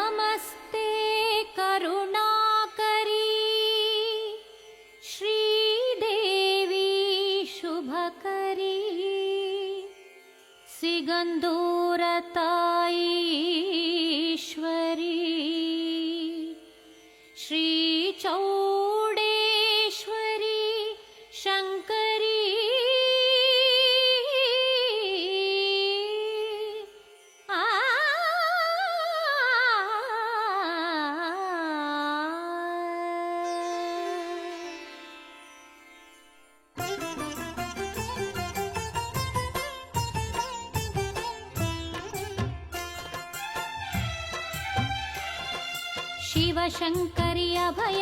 नमस्ते करुणाकरी। श्रीदेवी शुभकरी। सिगन्धूरताईश्वरी शिवशङ्करि अभय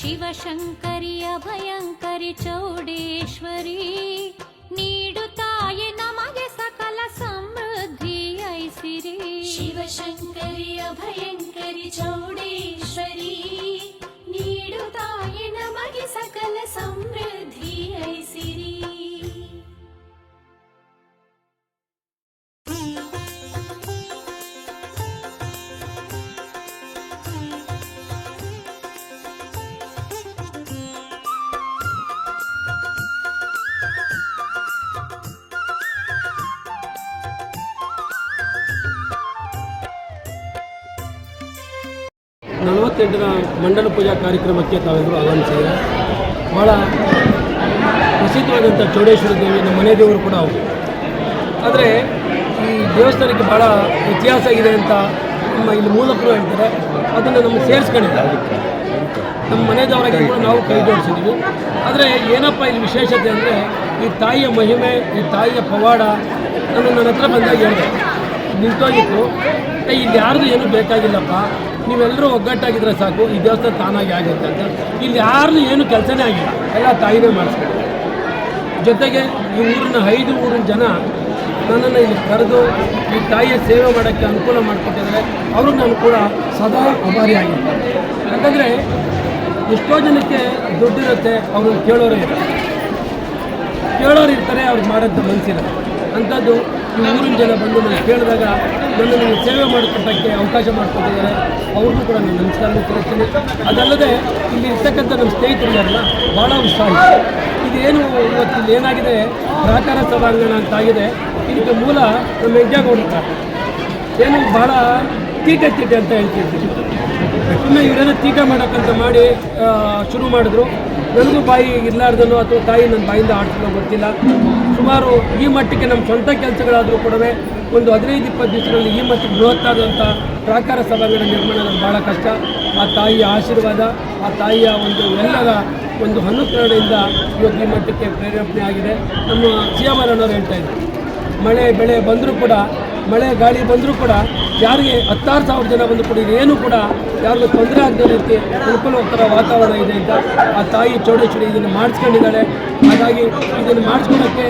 ಶಿವಶಂಕರಿ ಅಭಯಂಕರಿ ಚೌಡೇಶ್ವರಿ ನೀಡುತ್ತಾಯೆ ನಮಗೆ ಸಕಲ ಸಮೃದ್ಧಿ ಐಸಿರಿ ಶಿವಶಂಕರಿ ಅಭಯಂಕರಿ ಚೌಡೇಶ್ವರಿ ನೀಡುತ್ತಾಯೆ ನಮಗೆ ಸಕಲ ಸಮೃದ್ಧಿ ಐಸಿರಿ ನಲವತ್ತೆಂಟರ ಮಂಡಲ ಪೂಜಾ ಕಾರ್ಯಕ್ರಮಕ್ಕೆ ತಾವೆಲ್ಲರೂ ಆಗಮಿಸಿದ್ದಾರೆ ಭಾಳ ಪ್ರಸಿದ್ಧವಾದಂಥ ಚೌಡೇಶ್ವರ ದೇವಿ ನಮ್ಮ ಮನೆ ದೇವರು ಕೂಡ ಅವರು. ಆದರೆ ಈ ದೇವಸ್ಥಾನಕ್ಕೆ ಭಾಳ ಇತಿಹಾಸ ಇದೆ ಅಂತ ನಮ್ಮ ಇಲ್ಲಿ ಮೂಲಕರು ಹೇಳ್ತಾರೆ. ಅದನ್ನು ನಮಗೆ ಸೇರಿಸ್ಕೊಂಡಿದ್ದಾರೆ ನಮ್ಮ ಮನೆದವರಾಗಿ ಕೂಡ ನಾವು ಕೈ ಜೋಡಿಸಿದ್ದೀವಿ. ಆದರೆ ಏನಪ್ಪ ಇಲ್ಲಿ ವಿಶೇಷತೆ ಅಂದರೆ ಈ ತಾಯಿಯ ಮಹಿಮೆ, ಈ ತಾಯಿಯ ಪವಾಡ ನಾನು ನನ್ನ ಹತ್ರ ಬಂದಾಗ ಹೇಳಿದೆ. ನಿಂತೋಗಿತ್ತು ಇಲ್ಲಿ ಯಾರ್ದು ಏನು ಬೇಕಾಗಿಲ್ಲಪ್ಪ. ನೀವೆಲ್ಲರೂ ಒಗ್ಗಟ್ಟಾಗಿದ್ರೆ ಸಾಕು, ಈ ದೇವಸ್ಥಾನ ತಾನಾಗಿ ಆಗುತ್ತೆ ಅಂತ ಇಲ್ಲಿ ಯಾರ್ದು ಏನು ಕೆಲಸನೇ ಆಗಿಲ್ಲ. ಎಲ್ಲ ತಾಯಿನೇ ಮಾಡಿಸ್ಕೊಂಡು ಜೊತೆಗೆ ಈ ಊರಿನ ಐದು ಊರಿನ ಜನ ನನ್ನನ್ನು ಇಲ್ಲಿ ಕರೆದು ಈ ತಾಯಿಯ ಸೇವೆ ಮಾಡೋಕ್ಕೆ ಅನುಕೂಲ ಮಾಡಿಕೊಟ್ಟಿದ್ದಾರೆ. ಅವರು ನಾನು ಕೂಡ ಸದಾ ಅಭಾರಿಯಾಗಿರ್ತಾರೆ ಯಾಕಂದರೆ ಎಷ್ಟೋ ಜನಕ್ಕೆ ದುಡ್ಡಿರುತ್ತೆ, ಅವ್ರನ್ನ ಕೇಳೋರು ಇರ್ತಾರೆ ಕೇಳೋರು ಇರ್ತಾರೆ ಅವ್ರಿಗೆ ಮಾಡೋದು ಮನಸ್ಸಿಲ್ಲ. ಅಂಥದ್ದು ಈ ಊರಿನ ಜನ ಬಂದು ನಾನು ಕೇಳಿದಾಗ ಇಲ್ಲಿ ಸೇವೆ ಮಾಡಿಕೊಟ್ಟಕ್ಕೆ ಅವಕಾಶ ಮಾಡಿಕೊಟ್ಟಿದ್ದಾರೆ. ಅವ್ರಿಗೂ ಕೂಡ ನಾನು ನಮಸ್ಕಾರ ತಿಳಿಸ್ತೀನಿ ಅದಲ್ಲದೆ ಇಲ್ಲಿ ಇರ್ತಕ್ಕಂಥ ನಮ್ಮ ಸ್ನೇಹಿತರಿದ್ದಾರಲ್ಲ ಭಾಳ ಉತ್ಸಾಹ. ಇದೆ. ಇದೇನು ಇವತ್ತು ಇಲ್ಲಿ ಏನಾಗಿದೆ? ಪ್ರಾಕಾರ ಸಭಾಂಗಣ ಅಂತಾಗಿದೆ ಇದಕ್ಕೆ ಮೂಲ ನಮ್ಮ ಹೆಜ್ಜಾಗೌಡರ ಏನು ಭಾಳ ತೀಟೆ ತೀಟೆ ಅಂತ ಹೇಳ್ತಿರ್ತೀವಿ ಸುಮ್ಮನೆ ಇವರೆಲ್ಲ ತೀಟೆ ಮಾಡೋಕ್ಕಂತ ಮಾಡಿ ಶುರು ಮಾಡಿದ್ರು. ನನಗೂ ಬಾಯಿ ಇರಲಾರ್ದನೋ ಅಥವಾ ತಾಯಿ ನನ್ನ ಬಾಯಿಂದ ಆಡ್ಸೋದು ಗೊತ್ತಿಲ್ಲ. ಸುಮಾರು ಈ ಮಟ್ಟಕ್ಕೆ ನಮ್ಮ ಸ್ವಂತ ಕೆಲಸಗಳಾದರೂ ಕೂಡ ಒಂದು ಹದಿನೈದು, ಇಪ್ಪತ್ತು ದಿವಸಗಳಲ್ಲಿ ಈ ಮಟ್ಟಕ್ಕೆ ಬೃಹತ್ತಾದಂಥ ಪ್ರಾಕಾರ ಸಭಾಂಗಣ ನಿರ್ಮಾಣ ಭಾಳ ಕಷ್ಟ. ಆ ತಾಯಿಯ ಆಶೀರ್ವಾದ, ಆ ತಾಯಿಯ ಒಂದು ಎಲ್ಲರ ಒಂದು ಅನುಕರಣೆಯಿಂದ ಇವತ್ತು ಈ ಮಟ್ಟಕ್ಕೆ ಪ್ರೇರೇಪಣೆ ಆಗಿದೆ. ನಮ್ಮ ಸಿ ಎಂ ಅನ್ನೋರು ಹೇಳ್ತಾ ಇದ್ದಾರೆ ಮಳೆ, ಬೆಳೆ ಬಂದರೂ ಕೂಡ, ಮಳೆ, ಗಾಳಿ ಬಂದರೂ ಕೂಡ ಯಾರಿಗೆ ಹತ್ತಾರು ಸಾವಿರ ಜನ ಬಂದು ಕೂಡ ಏನು ಕೂಡ ಯಾರಿಗೂ ತೊಂದರೆ ಆಗದೇ ರೀತಿ ಅನುಕೂಲಕರ ವಾತಾವರಣ ಇದೆ ಅಂತ ಆ ತಾಯಿ ಚೌಡೇಶ್ವರಿ ಇದನ್ನು ಮಾಡಿಸ್ಕೊಂಡಿದ್ದಾಳೆ. ಹಾಗಾಗಿ ಇದನ್ನು ಮಾಡಿಸ್ಕೊಳ್ಳೋಕ್ಕೆ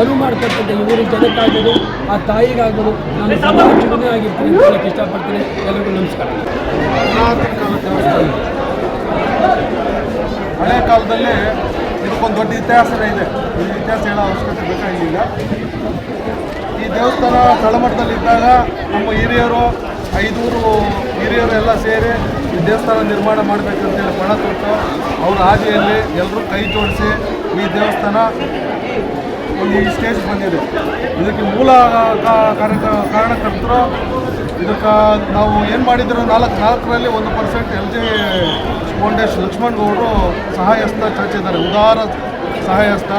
ಅನುವು ಮಾಡ್ತಕ್ಕಂಥ ಇವರು ಜನಕ್ಕಾಗ್ಬೋದು ಆ ತಾಯಿಗಾಗ್ಬೋದು ನಾನು ಚುನಾವಣೆ ಆಗಿರ್ತೀನಿ ಹೇಳಕ್ಕೆ ಇಷ್ಟಪಡ್ತೀನಿ. ಎಲ್ಲರಿಗೂ ನಮಸ್ಕಾರ. ಹಳೆ ಕಾಲದಲ್ಲಿ ಇದಕ್ಕೊಂದು ದೊಡ್ಡ ಇತಿಹಾಸನೇ ಇದೆ. ಈ ಇತಿಹಾಸ ಹೇಳೋ ಅವಶ್ಯಕತೆ ಬೇಕಾಗಿಲ್ಲ. ಈ ದೇವಸ್ಥಾನ ತಳಮಟ್ಟದಲ್ಲಿದ್ದಾಗ ನಮ್ಮ ಹಿರಿಯರು ಐದೂರು ಹಿರಿಯರು ಎಲ್ಲ ಸೇರಿ ಈ ದೇವಸ್ಥಾನ ನಿರ್ಮಾಣ ಮಾಡಬೇಕಂತೇಳಿ ಪಣ ತೊಟ್ಟು ಅವ್ರ ಹಾದಿಯಲ್ಲಿ ಎಲ್ಲರೂ ಕೈ ಜೋಡಿಸಿ ಈ ದೇವಸ್ಥಾನ ಒಂದು ಈ ಸ್ಟೇಜ್ ಬಂದಿದೆ. ಇದಕ್ಕೆ ಮೂಲ ಕಾರಣಕರ್ತರು ಇದಕ್ಕೆ ನಾವು ಏನು ಮಾಡಿದ್ರು ನಾಲ್ಕು, ನಾಲ್ಕರಲ್ಲಿ ಒಂದು percent L G foundation Lakshman ಗೌಡರು ಸಹಾಯಸ್ಥ ಚಾಚಿದ್ದಾರೆ. ಉದಾರ ಸಹಾಯಸ್ಥ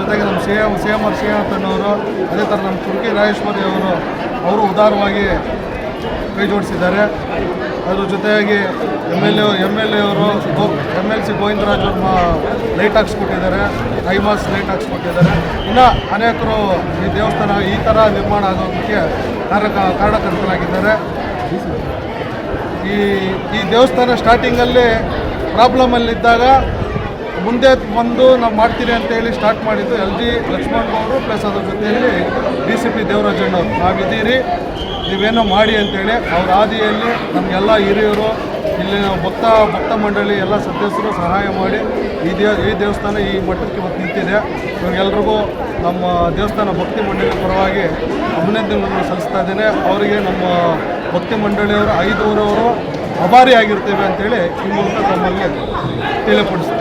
ಜೊತೆಗೆ ನಮ್ಮ C M C M R ಶ್ರೀನಾಥಣ್ಣವರು ಅದೇ ಥರ ನಮ್ಮ ತುರ್ಕಿ ರಾಜೇಶ್ವರಿ ಅವರು ಅವರು ಉದಾರವಾಗಿ ಕೈ ಜೋಡಿಸಿದ್ದಾರೆ. ಅದ್ರ ಜೊತೆಯಾಗಿ M L A M L A ಅವರು ಎಂ ಎಲ್ ಸಿ ಗೋವಿಂದರಾಜ್ ಅವ್ರ ಲೈಟ್ ಹಾಕ್ಸ್ಕೊಟ್ಟಿದ್ದಾರೆ ಐಮಾಸ್ ಲೈಟ್ ಹಾಕ್ಸ್ಕೊಟ್ಟಿದ್ದಾರೆ ಇನ್ನು ಅನೇಕರು ಈ ದೇವಸ್ಥಾನ ಈ ಥರ ನಿರ್ಮಾಣ ಆಗೋದಕ್ಕೆ ಕಾರಕ, ಕಾರಣಕರ್ತರಾಗಿದ್ದಾರೆ. ಈ ಈ ದೇವಸ್ಥಾನ ಸ್ಟಾರ್ಟಿಂಗಲ್ಲಿ ಪ್ರಾಬ್ಲಮಲ್ಲಿದ್ದಾಗ ಮುಂದೆ ಬಂದು ನಾವು ಮಾಡ್ತೀರಿ ಅಂತೇಳಿ ಸ್ಟಾರ್ಟ್ ಮಾಡಿದ್ದು ಎಲ್ ಜಿ ಲಕ್ಷ್ಮಣ್ ಅವರು ಪ್ಲಸ್ ಅದ್ರ ಜೊತೆಯಲ್ಲಿ ಡಿ ಸಿ ಪಿ ದೇವರಾಜಣ್ಣವ್ರು ನಾವಿದ್ದೀರಿ ನೀವೇನೋ ಮಾಡಿ ಅಂತೇಳಿ ಅವ್ರ ಆದಿಯಲ್ಲಿ ನಮಗೆಲ್ಲ ಹಿರಿಯರು ಇಲ್ಲಿ ಭಕ್ತ ಭಕ್ತ ಮಂಡಳಿ ಎಲ್ಲ ಸದಸ್ಯರು ಸಹಾಯ ಮಾಡಿ ಈ ದೇವ ಈ ದೇವಸ್ಥಾನ ಈ ಮಟ್ಟಕ್ಕೆ ಇವತ್ತು ನಿಂತಿದೆ. ಇವ್ರಿಗೆಲ್ರಿಗೂ ನಮ್ಮ ದೇವಸ್ಥಾನ ಭಕ್ತಿ ಮಂಡಳಿ ಪರವಾಗಿ ಅಭಿನಂದನೆಗಳನ್ನು ಸಲ್ಲಿಸ್ತಾ ಇದ್ದೇನೆ. ಅವರಿಗೆ ನಮ್ಮ ಭಕ್ತಿ ಮಂಡಳಿಯವರು, ಐದೂರವರು ಆಭಾರಿ ಆಗಿರ್ತೇವೆ ಅಂತೇಳಿ ಈ ಮೂಲಕ ನಮ್ಮಲ್ಲಿ ತಿಳಿಪಡಿಸ್ತಾರೆ